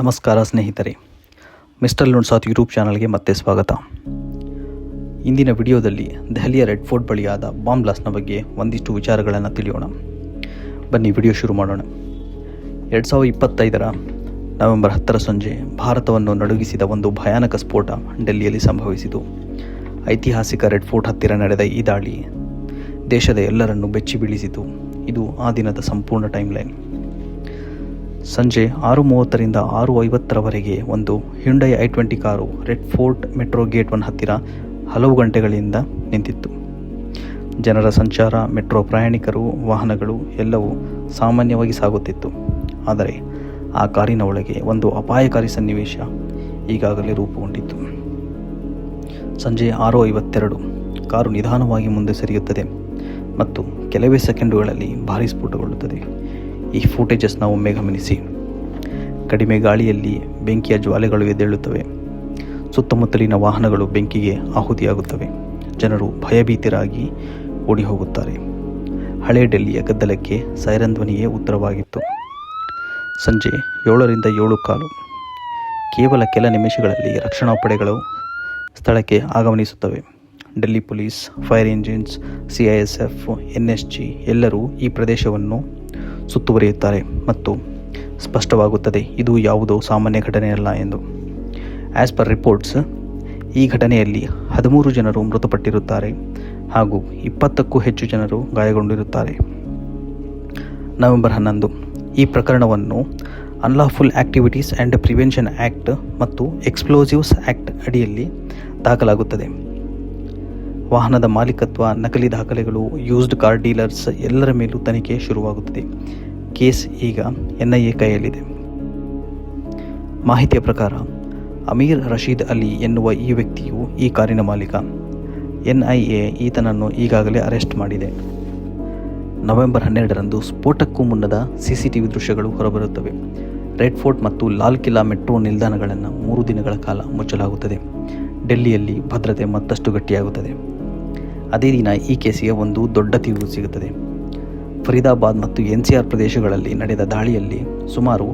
ನಮಸ್ಕಾರ ಸ್ನೇಹಿತರೆ. Mister ಲುಣ್ಸಾತ್ YouTube ಚಾನಲ್ಗೆ ಮತ್ತೆ ಸ್ವಾಗತ. ಇಂದಿನ ವಿಡಿಯೋದಲ್ಲಿ ದೆಹಲಿಯ ರೆಡ್ ಫೋರ್ಟ್ ಬಳಿಯಾದ ಬಾಂಬ್ ಬ್ಲಾಸ್ಟ್ನ ಬಗ್ಗೆ ಒಂದಿಷ್ಟು ವಿಚಾರಗಳನ್ನು ತಿಳಿಯೋಣ. ಬನ್ನಿ ವಿಡಿಯೋ ಶುರು ಮಾಡೋಣ. ಎರಡು ಸಾವಿರದ ಇಪ್ಪತ್ತೈದರ ನವೆಂಬರ್ ಹತ್ತರ ಸಂಜೆ ಭಾರತವನ್ನು ನಡುಗಿಸಿದ ಒಂದು ಭಯಾನಕ ಸ್ಫೋಟ ಡೆಲ್ಲಿಯಲ್ಲಿ ಸಂಭವಿಸಿತು. ಐತಿಹಾಸಿಕ ರೆಡ್ ಫೋರ್ಟ್ ಹತ್ತಿರ ನಡೆದ ಈ ದಾಳಿ ದೇಶದ ಎಲ್ಲರನ್ನು ಬೆಚ್ಚಿ ಬೀಳಿಸಿತು ಇದು ಆ ದಿನದ ಸಂಪೂರ್ಣ ಟೈಮ್ಲೈನ್. ಸಂಜೆ ಆರು ಮೂವತ್ತರಿಂದ ಆರು ಐವತ್ತರವರೆಗೆ ಒಂದು Hyundai i twenty car Red Fort metro gate one ಹತ್ತಿರ ಹಲವು ಗಂಟೆಗಳಿಂದ ನಿಂತಿತ್ತು. ಜನರ ಸಂಚಾರ, ಮೆಟ್ರೋ ಪ್ರಯಾಣಿಕರು, ವಾಹನಗಳು ಎಲ್ಲವೂ ಸಾಮಾನ್ಯವಾಗಿ ಸಾಗುತ್ತಿತ್ತು. ಆದರೆ ಆ ಕಾರಿನ ಒಳಗೆ ಒಂದು ಅಪಾಯಕಾರಿ ಸನ್ನಿವೇಶ ಈಗಾಗಲೇ ರೂಪುಗೊಂಡಿತ್ತು. ಸಂಜೆ ಆರು ಐವತ್ತೆರಡು ಕಾರು ನಿಧಾನವಾಗಿ ಮುಂದೆ ಸರಿಯುತ್ತದೆ ಮತ್ತು ಕೆಲವೇ ಸೆಕೆಂಡುಗಳಲ್ಲಿ ಭಾರಿ ಸ್ಫೋಟಗೊಳ್ಳುತ್ತದೆ. ಈ ಫೂಟೇಜಸ್ನ ಒಮ್ಮೆ ಗಮನಿಸಿ. ಕಡಿಮೆ ಗಾಳಿಯಲ್ಲಿ ಬೆಂಕಿಯ ಜ್ವಾಲೆಗಳು ಎದ್ದೇಳುತ್ತವೆ. ಸುತ್ತಮುತ್ತಲಿನ ವಾಹನಗಳು ಬೆಂಕಿಗೆ ಆಹುತಿಯಾಗುತ್ತವೆ. ಜನರು ಭಯಭೀತರಾಗಿ ಓಡಿ ಹೋಗುತ್ತಾರೆ ಹಳೆ ಡೆಲ್ಲಿಯ ಗದ್ದಲಕ್ಕೆ ಸೈರನ್ ಧ್ವನಿಯೇ ಉತ್ತರವಾಗಿತ್ತು. ಸಂಜೆ ಏಳರಿಂದ ಏಳು ಕಾಲು. ಕೇವಲ ಕೆಲ ನಿಮಿಷಗಳಲ್ಲಿ ರಕ್ಷಣಾ ಪಡೆಗಳು ಸ್ಥಳಕ್ಕೆ ಆಗಮನಿಸುತ್ತವೆ. Delhi police, fire engines, C I S F, N S G ಎಲ್ಲರೂ ಈ ಪ್ರದೇಶವನ್ನು ಸುತ್ತುವರಿಯುತ್ತಾರೆ ಮತ್ತು ಸ್ಪಷ್ಟವಾಗುತ್ತದೆ, ಇದು ಯಾವುದೋ ಸಾಮಾನ್ಯ ಘಟನೆಯಲ್ಲ ಎಂದು. ಆ್ಯಸ್ ಪರ್ ರಿಪೋರ್ಟ್ಸ್ ಈ ಘಟನೆಯಲ್ಲಿ ಹದಿಮೂರು ಜನರು ಮೃತಪಟ್ಟಿರುತ್ತಾರೆ ಹಾಗೂ ಇಪ್ಪತ್ತಕ್ಕೂ ಹೆಚ್ಚು ಜನರು ಗಾಯಗೊಂಡಿರುತ್ತಾರೆ. ನವೆಂಬರ್ ಹನ್ನೊಂದು, ಈ ಪ್ರಕರಣವನ್ನು unlawful activities and prevention act ಮತ್ತು ಎಕ್ಸ್ಪ್ಲೋಸಿವ್ಸ್ ಆ್ಯಕ್ಟ್ ಅಡಿಯಲ್ಲಿ ದಾಖಲಾಗುತ್ತದೆ. ವಾಹನದ ಮಾಲೀಕತ್ವ, ನಕಲಿ ದಾಖಲೆಗಳು ಯೂಸ್ಡ್ ಕಾರ್ ಡೀಲರ್ಸ್ ಎಲ್ಲರ ಮೇಲೂ ತನಿಖೆ ಶುರುವಾಗುತ್ತದೆ. ಕೇಸ್ ಈಗ ಎನ್ ಐ ಎ ಕೈಯಲ್ಲಿದೆ. ಮಾಹಿತಿಯ ಪ್ರಕಾರ, ಅಮೀರ್ ರಶೀದ್ ಅಲಿ ಎನ್ನುವ ಈ ವ್ಯಕ್ತಿಯು ಈ ಕಾರಿನ ಮಾಲೀಕ. ಎನ್ ಐ ಎ ಈತನನ್ನು ಈಗಾಗಲೇ ಅರೆಸ್ಟ್ ಮಾಡಿದೆ. ನವೆಂಬರ್ ಹನ್ನೆರಡರಂದು ಸ್ಫೋಟಕ್ಕೂ ಮುನ್ನದ ಸಿಸಿಟಿವಿ ದೃಶ್ಯಗಳು ಹೊರಬರುತ್ತವೆ. ರೆಡ್ ಫೋರ್ಟ್ ಮತ್ತು ಲಾಲ್ ಕಿಲಾ ಮೆಟ್ರೋ ನಿಲ್ದಾಣಗಳನ್ನು ಮೂರು ದಿನಗಳ ಕಾಲ ಮುಚ್ಚಲಾಗುತ್ತದೆ. ಡೆಲ್ಲಿಯಲ್ಲಿ ಭದ್ರತೆ ಮತ್ತಷ್ಟು ಗಟ್ಟಿಯಾಗುತ್ತದೆ. ಅದೇ ದಿನ ಈ ಕೇಸಿಗೆ ಒಂದು ದೊಡ್ಡ ತಿರುವು ಸಿಗುತ್ತದೆ. ಫರೀದಾಬಾದ್ ಮತ್ತು ಎನ್ ಸಿ ಆರ್ ಪ್ರದೇಶಗಳಲ್ಲಿ ನಡೆದ ದಾಳಿಯಲ್ಲಿ ಸುಮಾರು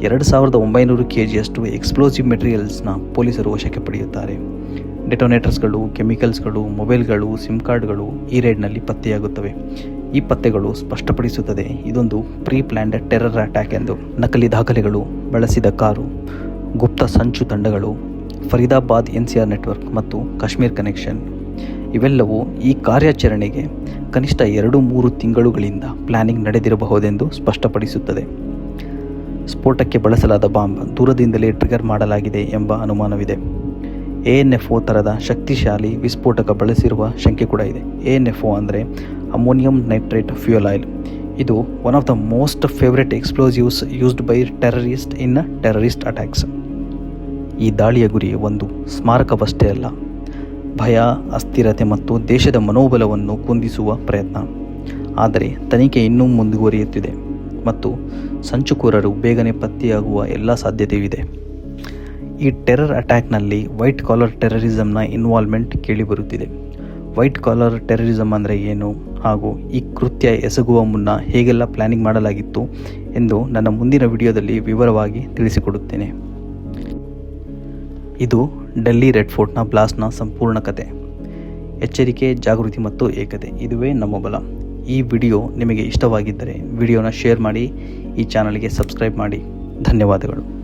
ಎರಡು ಸಾವಿರದ ಒಂಬೈನೂರು ಕೆ ಜಿಯಷ್ಟು ಎಕ್ಸ್ಪ್ಲೋಸಿವ್ ಮೆಟೀರಿಯಲ್ಸ್ನ ಪೊಲೀಸರು ವಶಕ್ಕೆ ಪಡೆಯುತ್ತಾರೆ. ಡೆಟೋನೇಟರ್ಸ್ಗಳು, ಕೆಮಿಕಲ್ಸ್ಗಳು, ಮೊಬೈಲ್ಗಳು, ಸಿಮ್ ಕಾರ್ಡ್ಗಳು ಈ ರೈಡ್ನಲ್ಲಿ ಪತ್ತೆಯಾಗುತ್ತವೆ. ಈ ಪತ್ತೆಗಳು ಸ್ಪಷ್ಟಪಡಿಸುತ್ತದೆ, ಇದೊಂದು ಪ್ರೀ ಪ್ಲ್ಯಾಂಡ್ ಟೆರರ್ ಅಟ್ಯಾಕ್ ಎಂದು. ನಕಲಿ ದಾಖಲೆಗಳು, ಬಳಸಿದ ಕಾರು, ಗುಪ್ತ ಸಂಚು ತಂಡಗಳು, Faridabad N C R network ಮತ್ತು ಕಾಶ್ಮೀರ್ ಕನೆಕ್ಷನ್. ಇವೆಲ್ಲವೂ ಈ ಕಾರ್ಯಾಚರಣೆಗೆ ಕನಿಷ್ಠ ಎರಡು ಮೂರು ತಿಂಗಳುಗಳಿಂದ ಪ್ಲಾನಿಂಗ್ ನಡೆದಿರಬಹುದೆಂದು ಸ್ಪಷ್ಟಪಡಿಸುತ್ತದೆ. ಸ್ಫೋಟಕ್ಕೆ ಬಳಸಲಾದ ಬಾಂಬ್ ದೂರದಿಂದಲೇ ಟ್ರಿಗರ್ ಮಾಡಲಾಗಿದೆ ಎಂಬ ಅನುಮಾನವಿದೆ. ಎ ಎನ್ ಎಫ್ ಒ ಥರದ ಶಕ್ತಿಶಾಲಿ ವಿಸ್ಫೋಟಕ ಬಳಸಿರುವ ಶಂಕೆ ಕೂಡ ಇದೆ. ಎ ಎನ್ ಎಫ್ ಒ ಅಂದರೆ ಅಮೋನಿಯಂ ನೈಟ್ರೇಟ್ ಫ್ಯೂಯಲ್ ಆಯಿಲ್. ಇದು one of the most favourite explosives used by terrorist in terrorist attacks ಈ ದಾಳಿಯ ಗುರಿ ಒಂದು ಸ್ಮಾರಕವಷ್ಟೇ ಅಲ್ಲ ಭಯ, ಅಸ್ಥಿರತೆ ಮತ್ತು ದೇಶದ ಮನೋಬಲವನ್ನು ಕುಂದಿಸುವ ಪ್ರಯತ್ನ. ಆದರೆ ತನಿಖೆ ಇನ್ನೂ ಮುಂದುವರಿಯುತ್ತಿದೆ ಮತ್ತು ಸಂಚುಕೋರರು ಬೇಗನೆ ಪತ್ತೆಯಾಗುವ ಎಲ್ಲ ಸಾಧ್ಯತೆಯಿದೆ. ಈ ಟೆರರ್ ಅಟ್ಯಾಕ್ನಲ್ಲಿ ವೈಟ್ ಕಾಲರ್ ಟೆರರಿಸಮ್ನ ಇನ್ವಾಲ್ವ್ಮೆಂಟ್ ಕೇಳಿಬರುತ್ತಿದೆ. ವೈಟ್ ಕಾಲರ್ ಟೆರರಿಸಮ್ ಅಂದರೆ ಏನು ಹಾಗೂ ಈ ಕೃತ್ಯ ಎಸಗುವ ಮುನ್ನ ಹೇಗೆಲ್ಲ ಪ್ಲಾನಿಂಗ್ ಮಾಡಲಾಗಿತ್ತು ಎಂದು ನನ್ನ ಮುಂದಿನ ವಿಡಿಯೋದಲ್ಲಿ ವಿವರವಾಗಿ ತಿಳಿಸಿಕೊಡುತ್ತೇನೆ. ಇದು ಡೆಲ್ಲಿ ರೆಡ್ ಫೋರ್ಟ್ನ ಬ್ಲಾಸ್ಟ್ನ ಸಂಪೂರ್ಣ ಕತೆ. ಎಚ್ಚರಿಕೆ, ಜಾಗೃತಿ ಮತ್ತು ಏಕತೆ ಇದುವೇ ನಮ್ಮ ಬಲ. ಈ ವಿಡಿಯೋ ನಿಮಗೆ ಇಷ್ಟವಾಗಿದ್ದರೆ ವಿಡಿಯೋನ ಶೇರ್ ಮಾಡಿ, ಈ ಚಾನಲ್ಗೆ ಸಬ್ಸ್ಕ್ರೈಬ್ ಮಾಡಿ. ಧನ್ಯವಾದಗಳು.